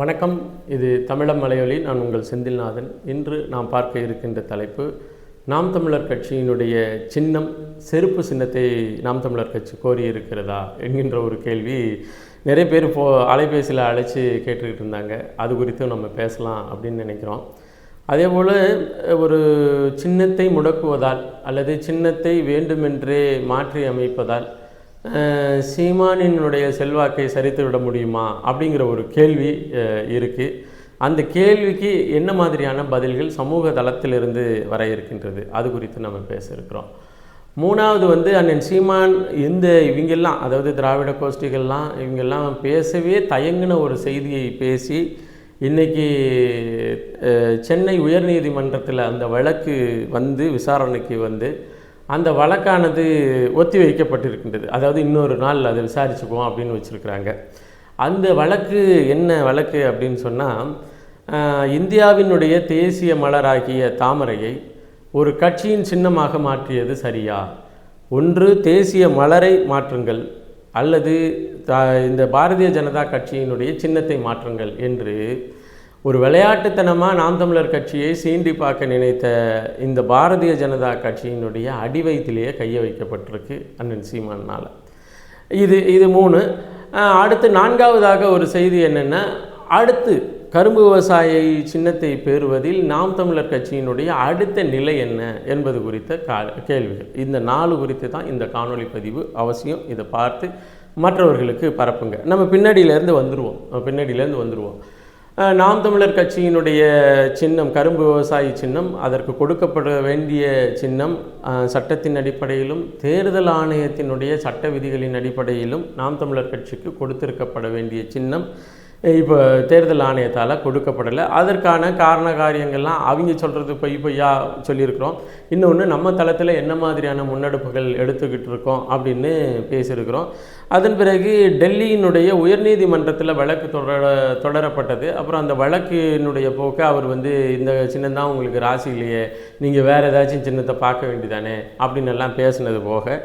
வணக்கம். இது தமிழம் மலையொலி. நான் உங்கள் செந்தில்நாதன். இன்று நாம் பார்க்க இருக்கின்ற தலைப்பு நாம் தமிழர் கட்சியினுடைய சின்னம் செருப்பு சின்னத்தை நாம் தமிழர் கட்சி கோரியிருக்கிறதா என்கின்ற ஒரு கேள்வி நிறைய பேர் போ அலைபேசியில் அழைச்சி கேட்டுக்கிட்டு இருந்தாங்க. அது குறித்தும் நம்ம பேசலாம் அப்படின்னு நினைக்கிறோம். அதே போல் ஒரு சின்னத்தை முடக்குவதால் அல்லது சின்னத்தை வேண்டுமென்றே மாற்றி அமைப்பதால் சீமானினுடைய செல்வாக்கை சரித்து விட முடியுமா அப்படிங்கிற ஒரு கேள்வி இருக்குது அந்த கேள்விக்கு என்ன மாதிரியான பதில்கள் சமூக தளத்திலிருந்து வர இருக்கின்றது? அது குறித்து நம்ம பேச இருக்கிறோம் மூணாவது வந்து அண்ணன் சீமான் இந்த இவங்கெல்லாம் அதாவது திராவிட கோஷ்டிகள்லாம் இவங்கெல்லாம் பேசவே தயங்கின ஒரு செய்தியை பேசி இன்னைக்கு சென்னை உயர்நீதிமன்றத்தில் அந்த வழக்கு வந்து விசாரணைக்கு வந்து அந்த வழக்கானது ஒத்தி வைக்கப்பட்டிருக்கின்றது. அதாவது இன்னொரு நாள் அதை விசாரிச்சுக்குவோம் அப்படின்னு வச்சுருக்குறாங்க. அந்த வழக்கு என்ன வழக்கு அப்படின்னு சொன்னால் இந்தியாவினுடைய தேசிய மலராகிய தாமரையை ஒரு கட்சியின் சின்னமாக மாற்றியது சரியா? ஒன்று தேசிய மலரை மாற்றுங்கள் அல்லது இந்த பாரதிய ஜனதா கட்சியினுடைய சின்னத்தை மாற்றுங்கள் என்று ஒரு விளையாட்டுத்தனமாக நாம் தமிழர் கட்சியை சீண்டி பார்க்க நினைத்த இந்த பாரதிய ஜனதா கட்சியினுடைய அடிவயத்திலேயே கைய வைக்கப்பட்டிருக்கு அண்ணன் சீமானால். இது இது மூணு. அடுத்து நான்காவதாக ஒரு செய்தி என்னென்னா அடுத்து கரும்பு விவசாய சின்னத்தை பெறுவதில் நாம் தமிழர் கட்சியினுடைய அடுத்த நிலை என்ன என்பது குறித்த கா கேள்விகள். இந்த நாலு குறித்து தான் இந்த காணொளி பதிவு அவசியம். இதை பார்த்து மற்றவர்களுக்கு பரப்புங்க. நம்ம பின்னாடியிலேருந்து வந்துடுவோம் பின்னாடியிலேருந்து வந்துடுவோம் நாம் தமிழர் கட்சியினுடைய சின்னம் கரும்பு விவசாயி சின்னம் அதற்கு கொடுக்கப்பட வேண்டிய சின்னம் சட்டத்தின் அடிப்படையிலும் தேர்தல் ஆணையத்தினுடைய சட்ட விதிகளின் அடிப்படையிலும் நாம் தமிழர் கட்சிக்கு கொடுத்திருக்கப்பட வேண்டிய சின்னம். இப்போ தேர்தல் ஆணையத்தால் கொடுக்கப்படலை. அதற்கான காரண காரியங்கள்லாம் அவங்க சொல்கிறது பொய் பொய்யா சொல்லியிருக்கிறோம். இன்னொன்று நம்ம தளத்தில் என்ன மாதிரியான முன்னெடுப்புகள் எடுத்துக்கிட்டு இருக்கோம் அப்படின்னு பேசியிருக்கிறோம். அதன் பிறகு டெல்லியினுடைய உயர்நீதிமன்றத்தில் வழக்கு தொடர தொடரப்பட்டது. அப்புறம் அந்த வழக்கினுடைய போக்க அவர் வந்து இந்த சின்னம் தான் உங்களுக்கு ராசி இல்லையே நீங்கள் வேறு ஏதாச்சும் சின்னத்தை பார்க்க வேண்டியதானே அப்படின்னு எல்லாம் பேசுனது போக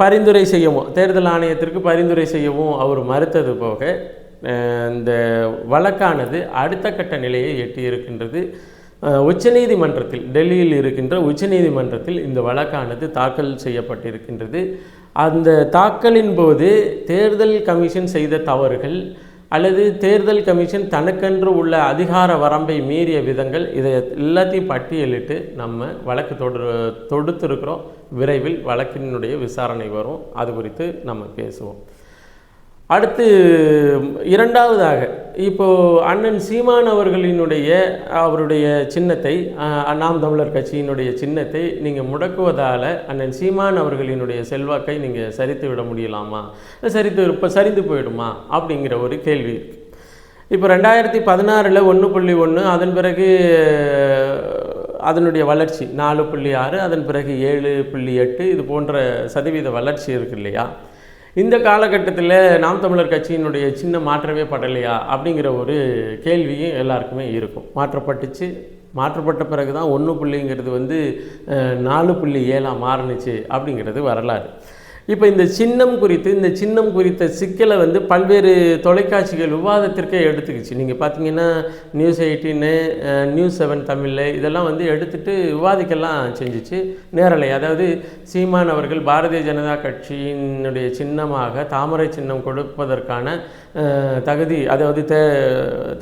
பரிந்துரை செய்யவும் தேர்தல் ஆணையத்திற்கு பரிந்துரை செய்யவும் அவர் மறுத்தது போக இந்த வழக்கானது அடுத்த கட்ட நிலையை எட்டி இருக்கின்றது. உச்சநீதிமன்றத்தில் டெல்லியில் இருக்கின்ற உச்சநீதிமன்றத்தில் இந்த வழக்கானது தாக்கல் செய்யப்பட்டிருக்கின்றது. அந்த தாக்கலின் போது தேர்தல் கமிஷன் செய்த தவறுகள் அல்லது தேர்தல் கமிஷன் தனக்கென்று உள்ள அதிகார வரம்பை மீறிய விதங்கள் இதை எல்லாத்தையும் பட்டியலிட்டு நம்ம வழக்கு தொடு தொடுத்திருக்கிறோம். விரைவில் வழக்கினுடைய விசாரணை வரும். அது குறித்து நம்ம பேசுவோம். அடுத்து இரண்டாவதாக இப்போ அண்ணன் சீமான் அவர்களினுடைய அவருடைய சின்னத்தை அண்ணாம் நாம் தமிழர் கட்சியினுடைய சின்னத்தை நீங்கள் முடக்குவதால் அண்ணன் சீமான் அவர்களினுடைய செல்வாக்கை நீங்கள் சரித்து விட முடியலாமா? சரித்து இப்போ சரிந்து போயிடுமா? அப்படிங்கிற ஒரு கேள்வி இருக்குது இப்போ ரெண்டாயிரத்தி பதினாறில் ஒன்று புள்ளி ஒன்று அதன் பிறகு அதனுடைய வளர்ச்சி நாலு புள்ளி ஆறு அதன் பிறகு ஏழு புள்ளி எட்டு இது போன்ற சதவீத வளர்ச்சி இருக்கு இல்லையா? இந்த காலகட்டத்தில் நாம் தமிழர் கட்சியினுடைய சின்ன மாற்றவே படலையா அப்படிங்கிற ஒரு கேள்வியும் எல்லாருக்குமே இருக்கும். மாற்றப்பட்டுச்சு. மாற்றப்பட்ட பிறகு தான் ஒன்று புள்ளிங்கிறது வந்து நாலு புள்ளி ஏழாக மாறுனுச்சு அப்படிங்கிறது வரலாறு. இப்போ இந்த சின்னம் குறித்து இந்த சின்னம் குறித்த சிக்கலை வந்து பல்வேறு தொலைக்காட்சிகள் விவாதத்திற்கே எடுத்துக்கிச்சு. நீங்கள் பார்த்தீங்கன்னா நியூஸ் எயிட்டீனு நியூஸ் செவன் தமிழில் இதெல்லாம் வந்து எடுத்துட்டு விவாதிக்கலாம் செஞ்சிச்சு. நேரலை. அதாவது சீமான் அவர்கள் பாரதிய ஜனதா கட்சியினுடைய சின்னமாக தாமரை சின்னம் கொடுப்பதற்கான தகுதி அதாவது தே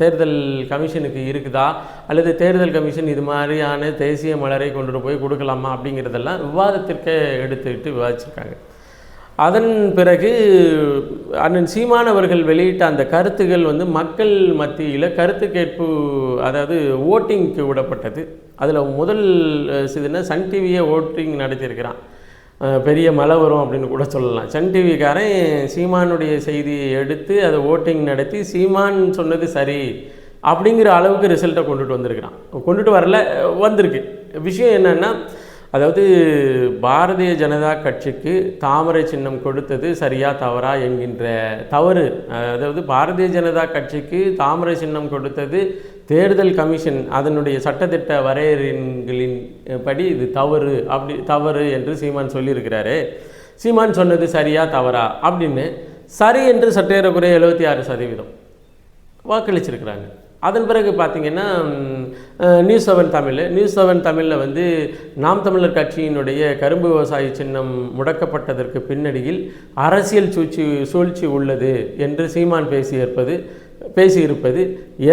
தேர்தல் கமிஷனுக்கு இருக்குதா? அல்லது தேர்தல் கமிஷன் இது மாதிரியான தேசிய மலரை கொண்டுட்டு போய் கொடுக்கலாமா அப்படிங்கிறதெல்லாம் விவாதத்திற்கே எடுத்துக்கிட்டு விவாதிச்சிருக்காங்க. அதன் பிறகு அண்ணன் சீமான் அவர்கள் வெளியிட்ட அந்த கருத்துகள் வந்து மக்கள் மத்தியில் கருத்து கேட்பு அதாவது ஓட்டிங்க்கு விடப்பட்டது. அதில் முதல் இதுனா சன் டிவியே ஓட்டிங் நடத்தியிருக்கிறான். பெரிய மழை வரும் அப்படின்னு கூட சொல்லலாம். சன் டிவிக்காரன் சீமானுடைய செய்தியை எடுத்து அதை ஓட்டிங் நடத்தி சீமான் சொன்னது சரி அப்படிங்கிற அளவுக்கு ரிசல்ட்டை கொண்டுட்டு வந்திருக்கிறான். கொண்டுட்டு வரல வந்திருக்கு. விஷயம் என்னென்னா அதாவது பாரதிய ஜனதா கட்சிக்கு தாமரை சின்னம் கொடுத்தது சரியா தவறா என்கின்ற தவறு. அதாவது பாரதிய ஜனதா கட்சிக்கு தாமரை சின்னம் கொடுத்தது தேர்தல் கமிஷன் அதனுடைய சட்டத்திட்ட வரையறைகளின் படி இது தவறு அப்படி தவறு என்று சீமான் சொல்லியிருக்கிறாரு. சீமான் சொன்னது சரியா தவறா அப்படின்னு சரி என்று சட்டேறக்குறைய எழுபத்தி ஆறு சதவீதம் வாக்களிச்சிருக்கிறாங்க. அதன் பிறகு பார்த்திங்கன்னா news seven Tamil news seven தமிழில் வந்து நாம் தமிழர் கட்சியினுடைய கரும்பு விவசாய சின்னம் முடக்கப்பட்டதற்கு பின்னணியில் அரசியல் சூழ்ச்சி சூழ்ச்சி உள்ளது என்று சீமான் பேசியிருப்பது பேசியிருப்பது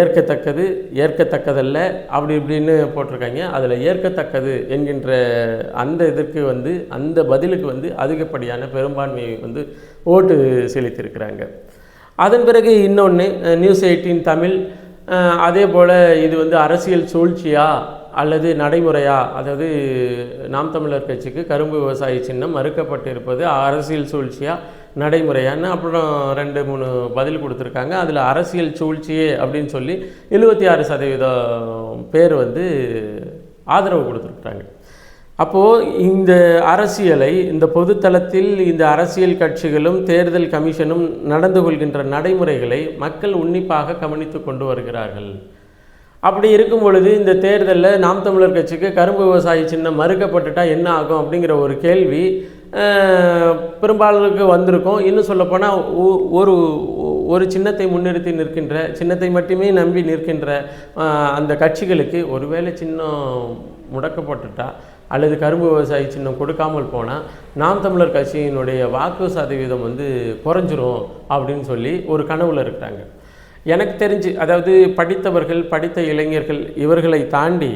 ஏற்கத்தக்கது ஏற்கத்தக்கதல்ல அப்படி இப்படின்னு போட்டிருக்காங்க. அதில் ஏற்கத்தக்கது என்கின்ற அந்த இதற்கு வந்து அந்த பதிலுக்கு வந்து அதிகப்படியான பெரும்பான்மையை வந்து ஓட்டு செலுத்தியிருக்கிறாங்க. அதன் பிறகு இன்னொன்று நியூஸ் எயிட்டீன் தமிழ் அதே போல் இது வந்து அரசியல் சூழ்ச்சியா அல்லது நடைமுறையா? அதாவது நாம் தமிழர் கட்சிக்கு கரும்பு விவசாய சின்னம் மறுக்கப்பட்டிருப்பது அரசியல் சூழ்ச்சியா நடைமுறையான்னு அப்புறம் ரெண்டு மூணு பதில் கொடுத்துருக்காங்க. அதில் அரசியல் சூழ்ச்சியே அப்படின்னு சொல்லி எழுபத்தி ஆறு சதவீதம் பேர் வந்து ஆதரவு கொடுத்துருக்குறாங்க. அப்போது இந்த அரசியலை இந்த பொதுத்தளத்தில் இந்த அரசியல் கட்சிகளும் தேர்தல் கமிஷனும் நடந்து கொள்கின்ற நடைமுறைகளை மக்கள் உன்னிப்பாக கவனித்து கொண்டு வருகிறார்கள். அப்படி இருக்கும் பொழுது இந்த தேர்தலில் நாம் தமிழர் கட்சிக்கு கரும்பு விவசாயி சின்னம் மறுக்கப்பட்டுட்டா என்ன ஆகும் அப்படிங்கிற ஒரு கேள்வி பெரும்பாலருக்கு வந்திருக்கும். இன்னும் சொல்லப்போனால் ஒரு ஒரு சின்னத்தை முன்னிறுத்தி நிற்கின்ற சின்னத்தை மட்டுமே நம்பி நிற்கின்ற அந்த கட்சிகளுக்கு ஒருவேளை சின்னம் முடக்கப்பட்டுட்டா அல்லது கரும்பு விவசாயி சின்னம் கொடுக்காமல் போனால் நாம் தமிழர் கட்சியினுடைய வாக்கு சதவீதம் வந்து குறைஞ்சிரும் அப்படின்னு சொல்லி ஒரு கனவுல இருக்கிறாங்க. எனக்கு தெரிஞ்சு அதாவது படித்தவர்கள் படித்த இளைஞர்கள் இவர்களை தாண்டி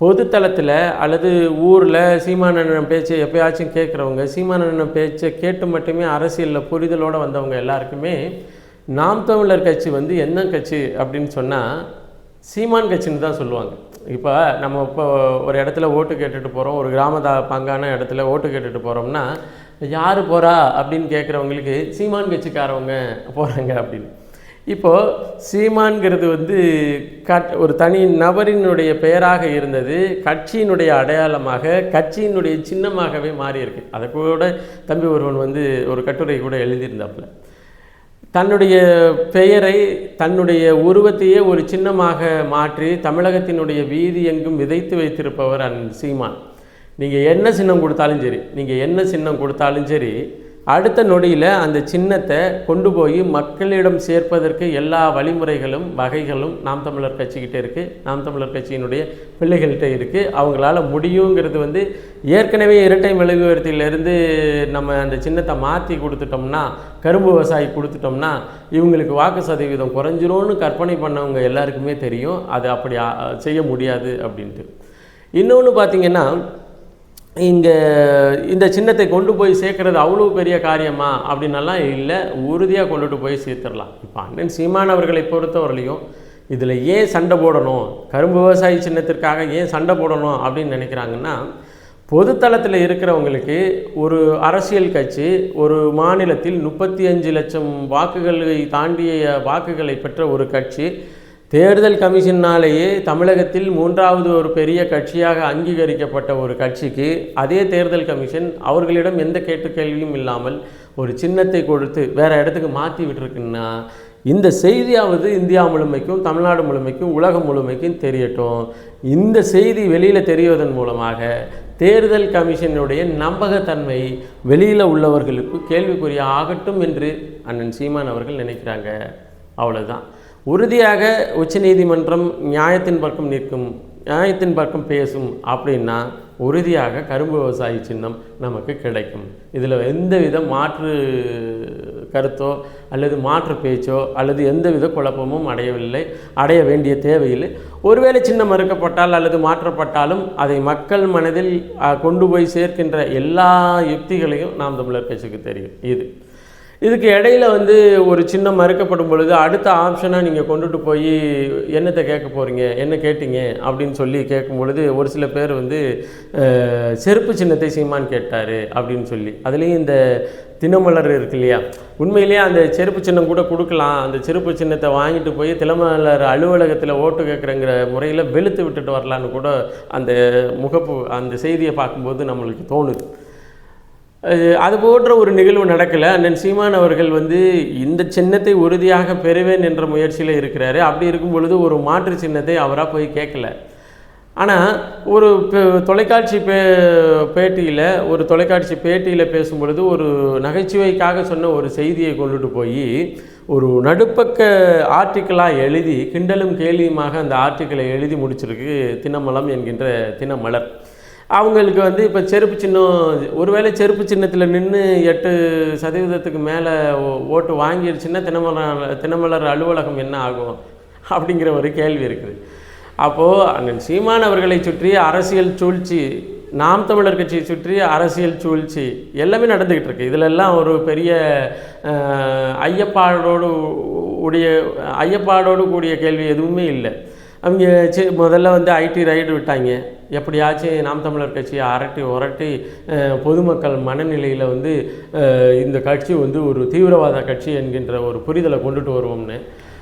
பொதுத்தளத்தில் அல்லது ஊரில் சீமானண்ணன் பேச்சை எப்பயாச்சும் கேட்குறவங்க சீமானண்ணன் பேச்சை கேட்டு மட்டுமே அரசியலில் புரிதலோடு வந்தவங்க எல்லாருக்குமே நாம் தமிழர் கட்சி வந்து என்ன கட்சி அப்படின்னு சொன்னால் சீமான் கட்சின்னு தான் சொல்லுவாங்க. இப்போ நம்ம இப்போ ஒரு இடத்துல ஓட்டு கேட்டுட்டு போகிறோம் ஒரு கிராம பங்கான இடத்துல ஓட்டு கேட்டுட்டு போகிறோம்னா யார் போகிறா அப்படின்னு கேட்குறவங்களுக்கு சீமான் கட்சிக்காரவங்க போகிறாங்க அப்படின்னு. இப்போது சீமான்கிறது வந்து கட் ஒரு தனி நபரினுடைய பெயராக இருந்தது கட்சியினுடைய அடையாளமாக கட்சியினுடைய சின்னமாகவே மாறியிருக்கு. அதை கூட தம்பி ஒருவன் வந்து ஒரு கட்டுரை கூட எழுதியிருந்தாப்புல. தன்னுடைய பெயரை தன்னுடைய உருவத்தையே ஒரு சின்னமாக மாற்றி தமிழகத்தினுடைய வீதி எங்கும் விதைத்து வைத்திருப்பவர் அன் சீமான். நீங்கள் என்ன சின்னம் கொடுத்தாலும் சரி நீங்கள் என்ன சின்னம் கொடுத்தாலும் சரி அடுத்த நொடியில் அந்த சின்னத்தை கொண்டு போய் மக்களிடம் சேர்ப்பதற்கு எல்லா வழிமுறைகளும் வகைகளும் நாம் தமிழர் கட்சிக்கிட்ட இருக்குது நாம் தமிழர் கட்சியினுடைய பிள்ளைகள்கிட்ட இருக்குது அவங்களால முடியுங்கிறது வந்து ஏற்கனவே இரட்டை மெழுகுவர்த்தியிலேருந்து நம்ம அந்த சின்னத்தை மாற்றி கொடுத்துட்டோம்னா கரும்பு விவசாயி கொடுத்துட்டோம்னா இவங்களுக்கு வாக்கு சதவீதம் குறைஞ்சிரும்னு கற்பனை பண்ணவங்க எல்லாருக்குமே தெரியும். அது அப்படி செய்ய முடியாது அப்படின்ட்டு. இன்னொன்று பார்த்திங்கன்னா இங்கே இந்த சின்னத்தை கொண்டு போய் சேர்க்கறது அவ்வளோ பெரிய காரியமா அப்படின்னலாம் இல்லை. உறுதியாக கொண்டுட்டு போய் சேர்த்துடலாம். இப்போ அண்ணன் சீமான் அவர்களை பொறுத்தவரையிலையும் இதில் ஏன் சண்டை போடணும்? கரும்பு விவசாயி சின்னத்திற்காக ஏன் சண்டை போடணும் அப்படின்னு நினைக்கிறாங்கன்னா பொதுத்தளத்தில் இருக்கிறவங்களுக்கு ஒரு அரசியல் கட்சி ஒரு மாநிலத்தில் முப்பத்தி அஞ்சு லட்சம் வாக்குகளை தாண்டிய வாக்குகளை பெற்ற ஒரு கட்சி தேர்தல் கமிஷனாலேயே தமிழகத்தில் மூன்றாவது ஒரு பெரிய கட்சியாக அங்கீகரிக்கப்பட்ட ஒரு கட்சிக்கு அதே தேர்தல் கமிஷன் அவர்களிடம் எந்த கேட்டு கேள்வியும் இல்லாமல் ஒரு சின்னத்தை கொடுத்து வேறு இடத்துக்கு மாற்றி விட்டுருக்குன்னா இந்த செய்தியாவது இந்தியா முழுமைக்கும் தமிழ்நாடு முழுமைக்கும் உலகம் முழுமைக்கும் தெரியட்டும். இந்த செய்தி வெளியில் தெரியவதன் மூலமாக தேர்தல் கமிஷனுடைய நம்பகத்தன்மை வெளியில் உள்ளவர்களுக்கு கேள்விக்குரிய ஆகட்டும் என்று அண்ணன் சீமான் அவர்கள் நினைக்கிறாங்க. அவ்வளோதான் உறுதியாக உச்சநீதிமன்றம் நியாயத்தின் பக்கம் நிற்கும் நியாயத்தின் பக்கம் பேசும் அப்படின்னா உறுதியாக கரும்பு விவசாயி சின்னம் நமக்கு கிடைக்கும். இதில் எந்தவித மாற்று கருத்தோ அல்லது மாற்று பேச்சோ அல்லது எந்தவித குழப்பமும் அடையவில்லை அடைய வேண்டிய தேவையில்லை. ஒருவேளை சின்னம் மறுக்கப்பட்டால் அல்லது மாற்றப்பட்டாலும் அதை மக்கள் மனதில் கொண்டு போய் சேர்க்கின்ற எல்லா யுக்திகளையும் நாம் தமிழர் கட்சிக்கு தெரியும். இது. இதுக்கு இடையில வந்து ஒரு சின்னம் மறுக்கப்படும் பொழுது அடுத்த ஆப்ஷனாக நீங்கள் கொண்டுட்டு போய் என்னத்தை கேட்க போகிறீங்க என்ன கேட்டீங்க? அப்படின்னு சொல்லி கேட்கும் பொழுது ஒரு சில பேர் வந்து செருப்பு சின்னத்தை சீமான் கேட்டார் அப்படின்னு சொல்லி. அதுலேயும் இந்த தினமலர் இருக்கு இல்லையா? உண்மையிலேயே அந்த செருப்பு சின்னம் கூட கொடுக்கலாம். அந்த செருப்பு சின்னத்தை வாங்கிட்டு போய் தினமலர் அலுவலகத்தில் ஓட்டு கேட்குறங்கிற முறையில் வெளுத்து விட்டுட்டு வரலான்னு கூட அந்த முகப்பு அந்த செய்தியை பார்க்கும்போது நம்மளுக்கு தோணுது. அது போன்ற ஒரு நிகழ்வு நடக்கலை. அண்ணன் சீமான் அவர்கள் வந்து இந்த சின்னத்தை உறுதியாக பெறுவேன் என்ற முயற்சியில் இருக்கிறாரு. அப்படி இருக்கும் பொழுது ஒரு மாற்று சின்னத்தை அவராக போய் கேட்கல. ஆனால் ஒரு தொலைக்காட்சி பே பேட்டியில் ஒரு தொலைக்காட்சி பேட்டியில் பேசும்பொழுது ஒரு நகைச்சுவைக்காக சொன்ன ஒரு செய்தியை கொண்டுட்டு போய் ஒரு நடுப்பக்க ஆர்டிக்கலாக எழுதி கிண்டலும் கேலியுமாக அந்த ஆர்டிக்கலை எழுதி முடிச்சிருக்கு தினமலம் என்கின்ற தினமலர். அவங்களுக்கு வந்து இப்போ செருப்பு சின்னம் ஒருவேளை செருப்பு சின்னத்தில் நின்று எட்டு சதவீதத்துக்கு மேலே ஓட்டு வாங்கிடுச்சுன்னா தினமலர் தினமலர் அலுவலகம் என்ன ஆகும்? அப்படிங்கிற ஒரு கேள்வி இருக்குது. அப்போது அண்ணன் சீமான் அவர்களை சுற்றி அரசியல் சூழ்ச்சி நாம் தமிழர் கட்சியை சுற்றி அரசியல் சூழ்ச்சி எல்லாமே நடந்துக்கிட்டு இருக்கு. இதிலெல்லாம் ஒரு பெரிய ஐயப்பாடோடு உடைய ஐயப்பாடோடு கூடிய கேள்வி எதுவுமே இல்லை. அவங்க சி முதல்ல வந்து ஐடி ரைடு விட்டாங்க. எப்படியாச்சும் நாம் தமிழர் கட்சியை அரட்டி உரட்டி பொதுமக்கள் மனநிலையில் வந்து இந்த கட்சி வந்து ஒரு தீவிரவாத கட்சி என்கின்ற ஒரு புரிதலை கொண்டுட்டு வருவோம்னு.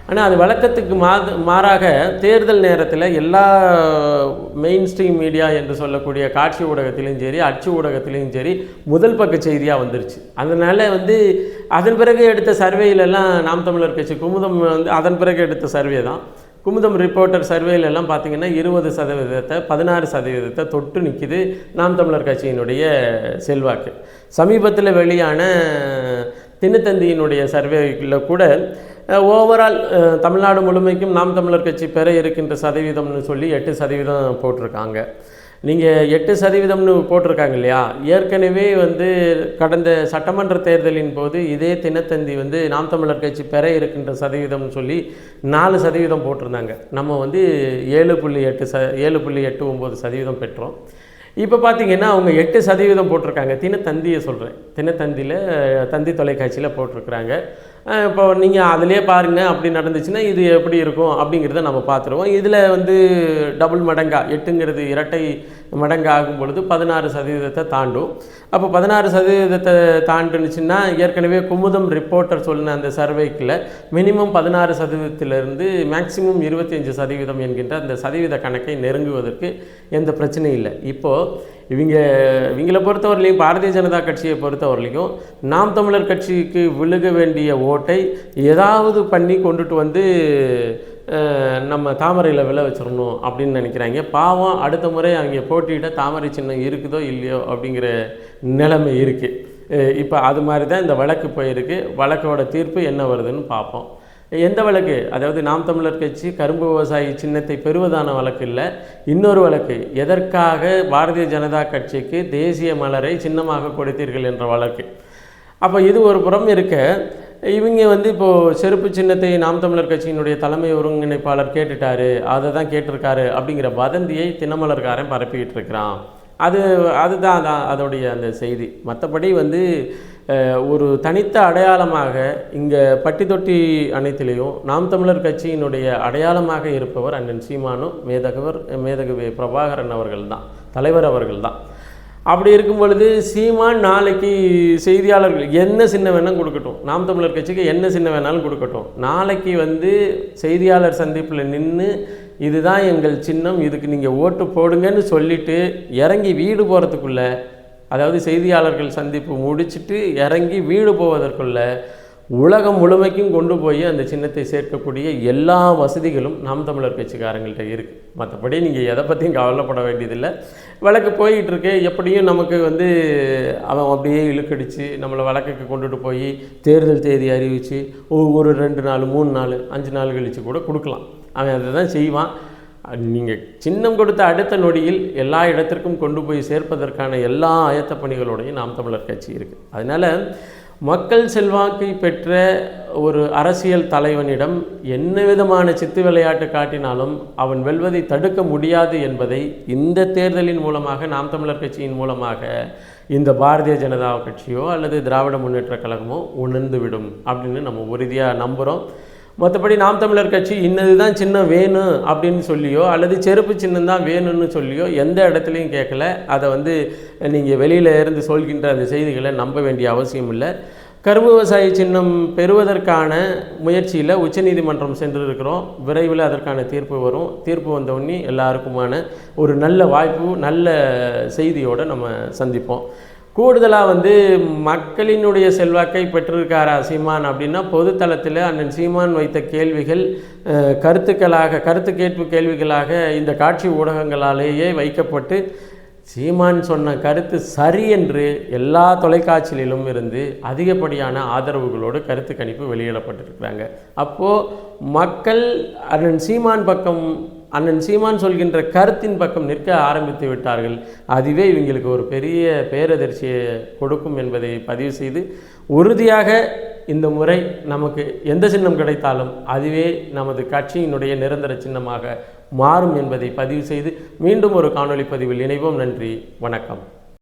ஆனால் அது வழக்கத்துக்கு மா மாறாக தேர்தல் நேரத்தில் எல்லா மெயின் ஸ்ட்ரீம் மீடியா என்று சொல்லக்கூடிய காட்சி ஊடகத்திலையும் சரி அச்சு ஊடகத்திலையும் சரி முதல் பக்க செய்தியாக வந்துருச்சு. அதனால் வந்து அதன் பிறகு எடுத்த சர்வேயிலெல்லாம் நாம் தமிழர் கட்சி குமுதம் வந்து அதன் பிறகு எடுத்த சர்வே தான். குமுதம் ரிப்போர்ட்டர் சர்வேல எல்லாம் பார்த்தீங்கன்னா இருபது சதவீதத்தை பதினாறு சதவீதத்தை தொட்டு நிற்கிது நாம் தமிழர் கட்சியினுடைய செல்வாக்கு. சமீபத்தில் வெளியான தினத்தந்தியினுடைய சர்வேயில் கூட ஓவரால் தமிழ்நாடு முழுமைக்கும் நாம் தமிழர் கட்சி பெற இருக்கின்ற சதவீதம்னு சொல்லி எட்டு சதவீதம் போட்டிருக்காங்க. நீங்கள் எட்டு சதவீதம்னு போட்டிருக்காங்க இல்லையா? ஏற்கனவே வந்து கடந்த சட்டமன்ற தேர்தலின் போது இதே தினத்தந்தி வந்து நாம் தமிழர் கட்சி பெற இருக்கின்ற சதவீதம்னு சொல்லி நாலு சதவீதம் போட்டிருந்தாங்க. நம்ம வந்து ஏழு புள்ளி எட்டு ச ஏழு புள்ளி எட்டு ஒம்பது சதவீதம் பெற்றோம். இப்போ பார்த்தீங்கன்னா அவங்க எட்டு சதவீதம் போட்டிருக்காங்க. தினத்தந்தியை சொல்கிறேன் தினத்தந்தியில் தந்தி தொலைக்காட்சியில் போட்டிருக்கிறாங்க. இப்போ நீங்கள் அதிலே பாருங்கள் அப்படி நடந்துச்சுன்னா இது எப்படி இருக்கும் அப்படிங்கிறத நம்ம பார்த்துருவோம். இதில் வந்து டபுள் மடங்கா எட்டுங்கிறது இரட்டை மடங்கு ஆகும் பொழுது பதினாறு சதவீதத்தை தாண்டும். அப்போ பதினாறு சதவீதத்தை தாண்டுனுச்சுன்னா ஏற்கனவே குமுதம் ரிப்போர்ட்டர் சொன்ன அந்த சர்வேக்கில் மினிமம் பதினாறு சதவீதத்திலிருந்து மேக்சிமம் இருபத்தஞ்சு சதவீதம் என்கின்ற அந்த சதவீத கணக்கை நெருங்குவதற்கு எந்த பிரச்சனையும் இல்லை. இப்போது இவங்க இவங்களை பொறுத்தவரையிலையும் பாரதிய ஜனதா கட்சியை பொறுத்தவரையிலையும் நாம் தமிழர் கட்சிக்கு விழுக வேண்டிய ஓட்டை ஏதாவது பண்ணி கொண்டுட்டு வந்து நம்ம தாமரையில் விழ வச்சிடணும் அப்படின்னு நினைக்கிறாங்க. பாவம் அடுத்த முறை அங்கே போட்டியிட தாமரை சின்னம் இருக்குதோ இல்லையோ அப்படிங்கிற நிலைமை இருக்குது இப்போ அது மாதிரி தான் இந்த வழக்கு போயிருக்கு. வழக்கோட தீர்ப்பு என்ன வருதுன்னு பார்ப்போம். எந்த வழக்கு? அதாவது நாம் தமிழர் கட்சி கரும்பு விவசாயி சின்னத்தை பெறுவதான வழக்கு இல்லை. இன்னொரு வழக்கு எதற்காக பாரதிய ஜனதா கட்சிக்கு தேசிய மலரை சின்னமாக கொடுத்தீர்கள் என்ற வழக்கு. அப்போ இது ஒரு புறம் இருக்க இவங்க வந்து இப்போது செருப்பு சின்னத்தை நாம் தமிழர் கட்சியினுடைய தலைமை ஒருங்கிணைப்பாளர் கேட்டுட்டாரு அதை தான் கேட்டிருக்காரு அப்படிங்கிற வதந்தியை தினமலர்காரன் பரப்பிக்கிட்டு இருக்கிறான் அது அதுதான் அதான் அதோடைய அந்த செய்தி. மற்றபடி வந்து ஒரு தனித்த அடையாளமாக இங்கே பட்டி தொட்டி அனைத்திலையும் நாம் தமிழர் கட்சியினுடைய அடையாளமாக இருப்பவர் அண்ணன் சீமானும் மேதகவர் மேதகவி பிரபாகரன் அவர்கள் தான் தலைவர் அவர்கள் தான் அப்படி இருக்கும் பொழுது சீமான் நாளைக்கு செய்தியாளர்கள் என்ன சின்ன வேணாலும் கொடுக்கட்டும். நாம் தமிழர் கட்சிக்கு என்ன சின்ன வேணாலும் கொடுக்கட்டும். நாளைக்கு வந்து செய்தியாளர் சந்திப்பில் நின்று இதுதான் எங்கள் சின்னம் இதுக்கு நீங்கள் ஓட்டு போடுங்கன்னு சொல்லிட்டு இறங்கி வீடு போகிறதுக்குள்ள அதாவது செய்தியாளர்கள் சந்திப்பு முடிச்சுட்டு இறங்கி வீடு போவதற்குள்ளே உலகம் முழுமைக்கும் கொண்டு போய் அந்த சின்னத்தை சேர்க்கக்கூடிய எல்லா வசதிகளும் நாம் தமிழர் கட்சிக்காரங்கள்ட்ட இருக்குது மற்றபடி நீங்கள் எதை பற்றியும் கவலைப்பட வேண்டியதில்லை. வழக்கு போயிட்டுருக்கு. எப்படியும் நமக்கு வந்து அவன் அப்படியே இழுக்கடிச்சு நம்மளை வழக்குக்கு கொண்டுட்டு போய் தேர்தல் தேதி அறிவித்து ஒரு ரெண்டு நாள் மூணு நாள் அஞ்சு நாள் கழித்து கூட கொடுக்கலாம். அவன் அதை தான் செய்வான். நீங்கள் சின்னம் கொடுத்த அடுத்த நொடியில் எல்லா இடத்திற்கும் கொண்டு போய் சேர்ப்பதற்கான எல்லா ஆயத்த பணிகளோடையும் நாம் தமிழர் கட்சி இருக்குது அதனால் மக்கள் செல்வாக்கை பெற்ற ஒரு அரசியல் தலைவனிடம் என்ன விதமான சித்து விளையாட்டு காட்டினாலும் அவன் வெல்வதை தடுக்க முடியாது என்பதை இந்த தேர்தலின் மூலமாக நாம் தமிழர் கட்சியின் மூலமாக இந்த பாரதிய ஜனதா கட்சியோ அல்லது திராவிட முன்னேற்ற கழகமோ உணர்ந்துவிடும் அப்படின்னு நம்ம உறுதியாக நம்புகிறோம் மற்றபடி நாம் தமிழர் கட்சி இன்னது தான் சின்னம் வேணும் அப்படின்னு சொல்லியோ அல்லது செருப்பு சின்னம் தான் வேணும்னு சொல்லியோ எந்த இடத்துலையும் கேட்கல. அதை வந்து நீங்கள் வெளியில் இருந்து சொல்கின்ற அந்த செய்திகளை நம்ப வேண்டிய அவசியம் இல்லை. கரும்பு விவசாய சின்னம் பெறுவதற்கான முயற்சியில் உச்சநீதிமன்றம் சென்றிருக்கிறோம். விரைவில் அதற்கான தீர்ப்பு வரும். தீர்ப்பு வந்தவுடனே எல்லாருக்குமான ஒரு நல்ல வாய்ப்பு நல்ல செய்தியோடு நம்ம சந்திப்போம். கூடுதலாக வந்து மக்களினுடைய செல்வாக்கை பெற்றிருக்காரா சீமான் அப்படின்னா பொதுத்தளத்தில் அண்ணன் சீமான் வைத்த கேள்விகள் கருத்துக்களாக கருத்து கேட்பு கேள்விகளாக இந்த காட்சி ஊடகங்களாலேயே வைக்கப்பட்டு சீமான் சொன்ன கருத்து சரி என்று எல்லா தொலைக்காட்சியிலும் இருந்து அதிகப்படியான ஆதரவுகளோடு கருத்து கணிப்பு வெளியிடப்பட்டிருக்கிறாங்க. அப்போது மக்கள் அண்ணன் சீமான் பக்கம் அண்ணன் சீமான் சொல்கின்ற கருத்தின் பக்கம் நிற்க ஆரம்பித்து விட்டார்கள். அதுவே இவங்களுக்கு ஒரு பெரிய பேரதிர்ச்சியை கொடுக்கும் என்பதை பதிவு செய்து உறுதியாக இந்த முறை நமக்கு எந்த சின்னம் கிடைத்தாலும் அதுவே நமது கட்சியினுடைய நிரந்தர சின்னமாக மாறும் என்பதை பதிவு செய்து மீண்டும் ஒரு காணொளி பதிவில் இணைவோம். நன்றி வணக்கம்.